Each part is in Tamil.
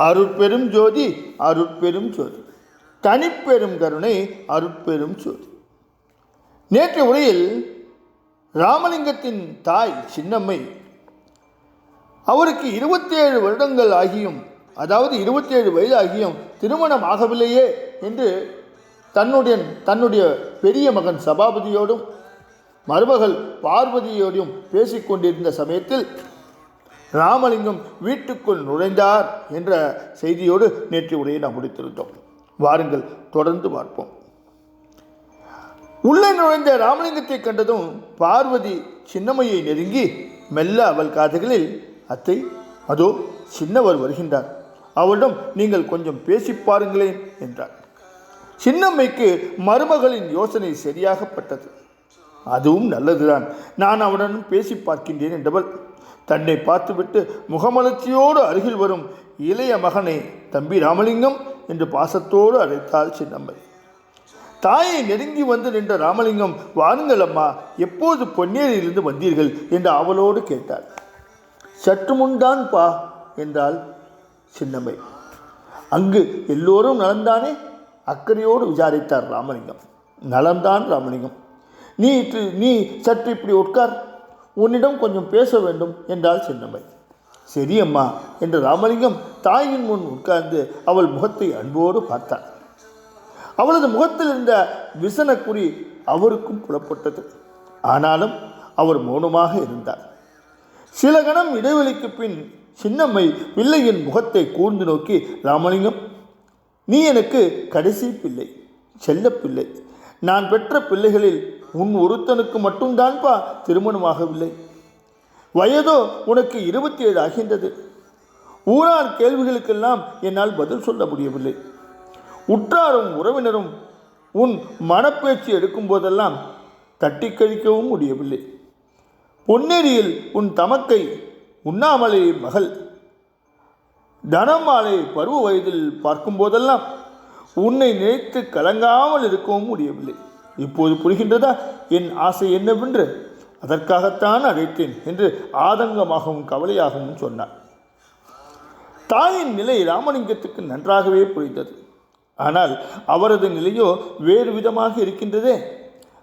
அருட்பெரும் ஜோதி அருட்பெரும் ஜோதி. தனிப்பெரும் கருணை அருட்பெரும் ஜோதி. நேற்று உரையில் ராமலிங்கத்தின் தாய் சின்னம்மை அவருக்கு இருபத்தேழு வருடங்கள் ஆகியும் அதாவது இருபத்தேழு வயது ஆகியும் திருமணம் ஆகவில்லையே என்று தன்னுடைய தன்னுடைய பெரிய மகன் சபாபதியோடும் மருமகள் பார்வதியோடும் பேசிக்கொண்டிருந்த சமயத்தில் ராமலிங்கம் வீட்டுக்குள் நுழைந்தார் என்ற செய்தியோடு நேற்று உரையை நாம் முடித்திருந்தோம். வாருங்கள் தொடர்ந்து பார்ப்போம். உள்ளே நுழைந்த ராமலிங்கத்தை கண்டதும் பார்வதி சின்னம்மையை நெருங்கி மெல்ல அவள் காதுகளில் அத்தை அதோ சின்னவர் வருகின்றார். அவளிடம் நீங்கள் கொஞ்சம் பேசி பாருங்களேன் என்றார் சின்னம்மைக்கு மருமகளின் யோசனை சரியாகப்பட்டது. அதுவும் நல்லதுதான். நான் அவனுடன் பேசி பார்க்கின்றேன் என்றவள் தன்னை பார்த்துவிட்டு முகமலர்ச்சியோடு அருகில் வரும் இளைய மகனை தம்பி ராமலிங்கம் என்று பாசத்தோடு அழைத்தாள் சின்னம்மை. தாயை நெருங்கி வந்து நின்ற ராமலிங்கம் வாருங்கள் அம்மா எப்போது பொன்னேரியிலிருந்து வந்தீர்கள்? என்று அவளோடு கேட்டாள். சற்று முன்தான் பா என்றாள் சின்னம்மை. அங்கு எல்லோரும் நலந்தானே? அக்கறையோடு விசாரித்தார் ராமலிங்கம். நலம்தான் ராமலிங்கம். நீ இற்று நீ சற்று இப்படி உட்கார். உன்னிடம் கொஞ்சம் பேச வேண்டும் என்றாள் சின்னம்மை சரி அம்மா என்று ராமலிங்கம் தாயின் முன் உட்கார்ந்து அவள் முகத்தை அன்போடு பார்த்தார் அவளது முகத்தில் இருந்த விசனக்குறி அவருக்கும் புலப்பட்டது. ஆனாலும் அவர் மௌனமாக இருந்தார். சில கணம் இடைவெளிக்கு பின் சின்னம்மை பிள்ளையின் முகத்தை கூர்ந்து நோக்கி ராமலிங்கம் நீ எனக்கு கடைசி பிள்ளை செல்ல பிள்ளை நான் பெற்ற பிள்ளைகளில் உன் ஒருத்தனுக்கு மட்டும்தான்பா திருமணமாகவில்லை. வயதோ உனக்கு இருபத்தி ஏழு ஆகின்றது. ஊரார் கேள்விகளுக்கெல்லாம் என்னால் பதில் சொல்ல முடியவில்லை. உற்றாரும் உறவினரும் உன் மனப்பேச்சு எடுக்கும் போதெல்லாம் தட்டி கழிக்கவும் முடியவில்லை. பொன்னேரியில் உன் தமக்கை உண்ணாமலை மகள். தனமாலை பருவ வயதில் பார்க்கும் போதெல்லாம் உன்னை நினைத்து கலங்காமல் இருக்கவும் முடியவில்லை. இப்போது புரிகின்றதா? என் ஆசை என்னவென்று? அதற்காகத்தான் அழைத்தேன் என்று ஆதங்கமாகவும் கவலையாகவும் சொன்னார். தாயின் நிலை ராமலிங்கத்துக்கு நன்றாகவே புரிந்தது. ஆனால் அவரது நிலையோ வேறு விதமாக இருக்கின்றதே.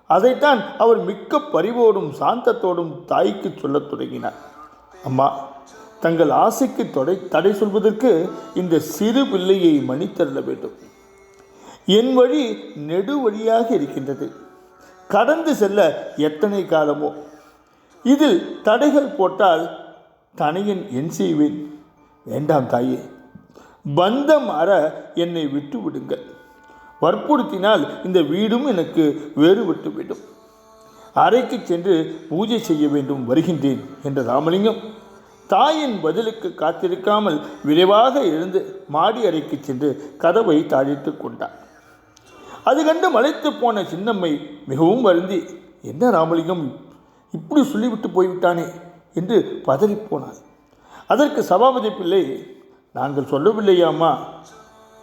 அதைத்தான் அவர் மிக்க பரிவோடும் சாந்தத்தோடும் தாய்க்கு சொல்லத் தொடங்கினார். அம்மா தங்கள் ஆசைக்கு தொடை தடை சொல்வதற்கு இந்த சிறு பிள்ளையை மன்னித்தருள வேண்டும். என் வழி நெடு வழியாக இருக்கின்றது. கடந்து செல்ல எத்தனை காலமோ. இதில் தடைகள் போட்டால் தனையன் என் செய்வேன். வேண்டாம் தாயே. பந்தம் அற என்னை விட்டு விடுங்கள் வற்புறுத்தினால் இந்த வீடும் எனக்கு வேறுபட்டு விடும். அறைக்கு சென்று பூஜை செய்ய வேண்டும் வருகின்றேன் என்ற ராமலிங்கம். தாயின் பதிலுக்கு காத்திருக்காமல் விரைவாக எழுந்து மாடி அறைக்கு சென்று கதவை தாழித்து கொண்டார் அது கண்டு மலைத்து போன சின்னம்மை மிகவும் வருந்தி என்ன ராமலிங்கம் இப்படி சொல்லிவிட்டு போய்விட்டானே? என்று பதறிப்போனாள் அதற்கு சபாபதி பிள்ளை நாங்கள் சொல்லவில்லையாம்மா.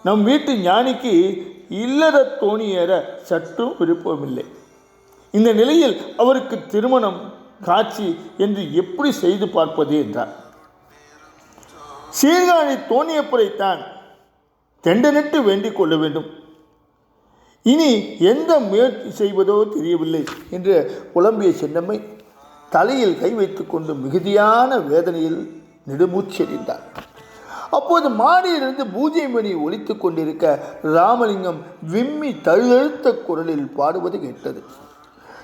நம் வீட்டு ஞானிக்கு இல்லற தோணியேற சற்றும் விருப்பமில்லை. இந்த நிலையில் அவருக்கு திருமணம் காட்சி என்று எப்படி செய்து பார்ப்பது? என்றார் சீர்காழி தோணியப்புரைத்தான் தெண்டனிட்டு வேண்டிக் கொள்ள வேண்டும். இனி எந்த முயற்சி செய்வதோ தெரியவில்லை என்று புலம்பிய சின்னம்மை தலையில் கை வைத்துக்கொண்டு மிகுதியான வேதனையில் நெடுமூச்செறிந்தார் அப்போது மாடியிலிருந்து பூஜை மணி ஒலித்து கொண்டிருக்க ராமலிங்கம் விம்மி தழுதழுத்த குரலில் பாடுவது கேட்டது.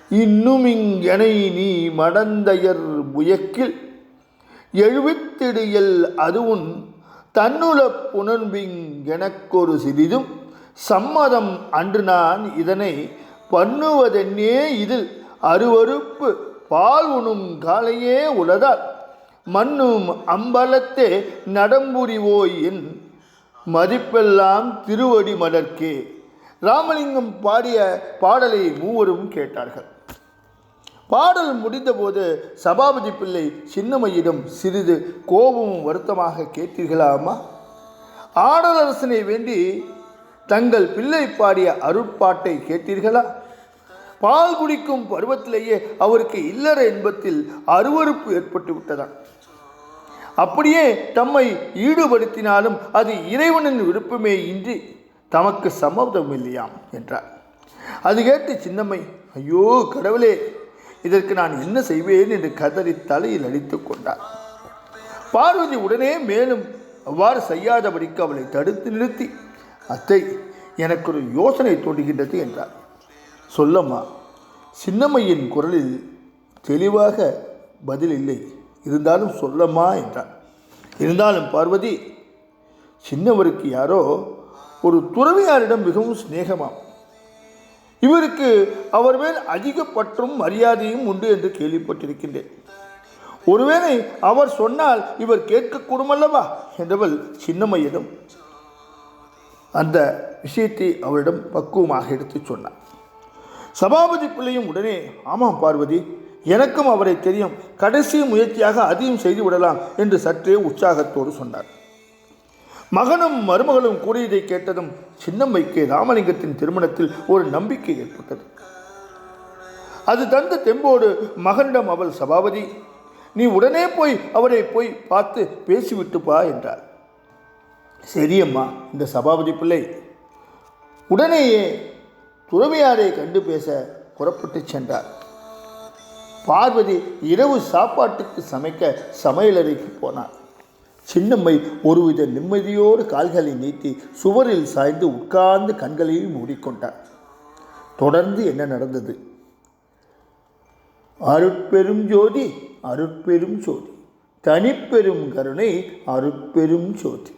இன்னும் இங்கனை நீ மடந்தையர் புயக்கில் எழுவித்திடியல் அதுவும் தன்னுல புணர்பிங் எனக்கொரு சிறிதும் சம்மதம் அன்று நான் இதனை பண்ணுவதென்னே இதில் அருவறுப்பு பால் உணும் காலையே உளதால் மண்ணும் அம்பலத்தே நடம்புரிவோய் என் மதிப்பெல்லாம் திருவடி மலர்க்கே. ராமலிங்கம் பாடிய பாடலை மூவரும் கேட்டார்கள். பாடல் முடிந்தபோது சபாபதி பிள்ளை சின்னமையிடம் சிறிது கோபமும் வருத்தமாக கேட்டீர்களாமா? ஆடலரசனை வேண்டி தங்கள் பிள்ளை பாடிய அருட்பாட்டை கேட்டீர்களா? பால் குடிக்கும் பருவத்திலேயே அவருக்கு இல்லற இன்பத்தில் அருவருப்பு ஏற்பட்டு விட்டதாம் அப்படியே தம்மை ஈடுபடுத்தினாலும் அது இறைவனின் விருப்பமே இன்றி தமக்கு சம்மதம் இல்லையாம் என்றார். அது கேட்டு சின்னம்மை ஐயோ கடவுளே இதற்கு நான் என்ன செய்வேன்? என்று கதறி தலையில் அடித்துக் கொண்டார். பார்வதி உடனே மேலும் அவ்வாறு செய்யாதபடிக்கு அவளை தடுத்து நிறுத்தி அத்தை எனக்கு ஒரு யோசனை தோன்றுகின்றது என்றார். சொல்லம்மா சின்னம்மையின் குரலில் தெளிவாக பதில் இல்லை. இருந்தாலும் சொல்லம்மா என்றார். இருந்தாலும் பார்வதி சின்னவருக்கு யாரோ ஒரு துறவியாரிடம் மிகவும் சிநேகமாம். இவருக்கு அவர் மேல் அதிக பற்றும் மரியாதையும் உண்டு என்று கேள்விப்பட்டிருக்கின்றேன். ஒருவேளை அவர் சொன்னால் இவர் கேட்கக்கூடும் அல்லவா? என்றவள் சின்னம்மையிடம் அந்த விஷயத்தை அவரிடம் பக்குவமாக எடுத்துச் சொன்னார். சபாபதி பிள்ளையும் உடனே ஆமாம் பார்வதி எனக்கும் அவரை தெரியும். கடைசி முயற்சியாக அதையும் செய்து விடலாம் என்று சற்றே உற்சாகத்தோடு சொன்னார். மகனும் மருமகளும் கூறியதை கேட்டதும் சின்னம்மைக்கு ராமலிங்கத்தின் திருமணத்தில் ஒரு நம்பிக்கை ஏற்பட்டது. அது தந்த தெம்போடு மகனிடம் அவள் சபாபதி. நீ உடனே போய் அவரை போய் பார்த்து பேசிவிட்டு பா என்றாள் சரியம்மா இந்த சபாபதி பிள்ளை. உடனேயே துறவியாரை கண்டு பேச புறப்பட்டு சென்றார். பார்வதி இரவு சாப்பாட்டுக்கு சமைக்க சமையலறைக்கு போனார் சின்னம்மை ஒருவித நிம்மதியோடு கால்களை நீட்டி சுவரில் சாய்ந்து உட்கார்ந்து கண்களையும் மூடிக்கொண்டார் தொடர்ந்து என்ன நடந்தது? அருட்பெரும் ஜோதி அருட்பெரும் ஜோதி தனிப்பெரும் கருணை அருட்பெரும் ஜோதி.